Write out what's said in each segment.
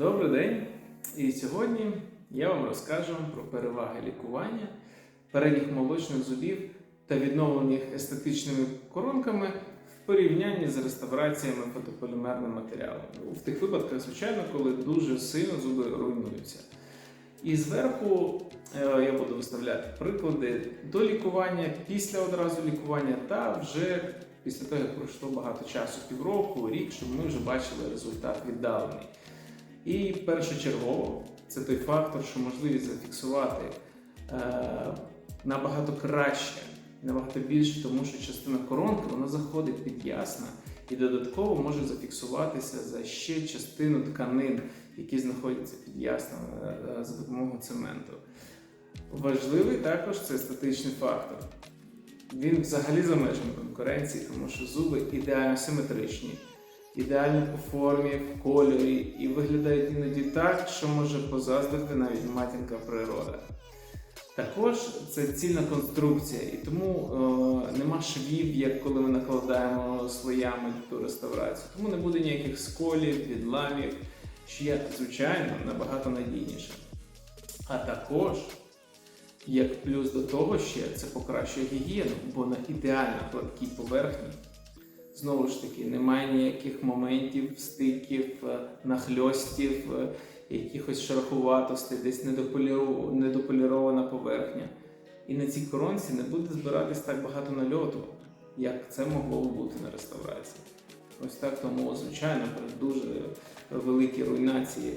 Добрий день! І сьогодні я вам розкажу про переваги лікування передніх молочних зубів та відновлених естетичними коронками в порівнянні з реставраціями фотополімерним матеріалом. Ну, В тих випадках, звичайно, коли дуже сильно зуби руйнуються. І зверху е, я буду виставляти приклади до лікування, після одразу лікування та вже після того, як пройшло багато часу, півроку, рік, щоб ми вже бачили результат віддалений. І першочергово це той фактор, що можливість зафіксувати е, набагато краще, набагато більше, тому що частина коронки вона заходить під ясна і додатково може зафіксуватися за ще частину тканин, які знаходяться під ясно е, за допомогою цементу. Важливий також це естетичний фактор. Він взагалі за межами конкуренції, тому що зуби ідеально симетричні, ідеальні по формі, в кольорі і виглядають іноді так, що може позаздрити навіть матінка природа. Також це цільна конструкція, і тому е, нема швів, як коли ми накладаємо слоями ту реставрацію. Тому не буде ніяких сколів, відламів, що є, звичайно, набагато надійніше. А також, як плюс до того ще, це покращує гігієну, бо на ідеально гладкій поверхні Знову ж таки, немає ніяких моментів, стиків, е, нахльостів, е, якихось шероховатостей, десь недополірована поверхня. І на цій коронці не буде збиратись так багато нальоту, як це могло бути на реставрації. Ось так тому, звичайно, дуже великій руйнації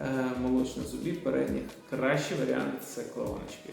е, молочних зубів передніх кращий варіант це короночки.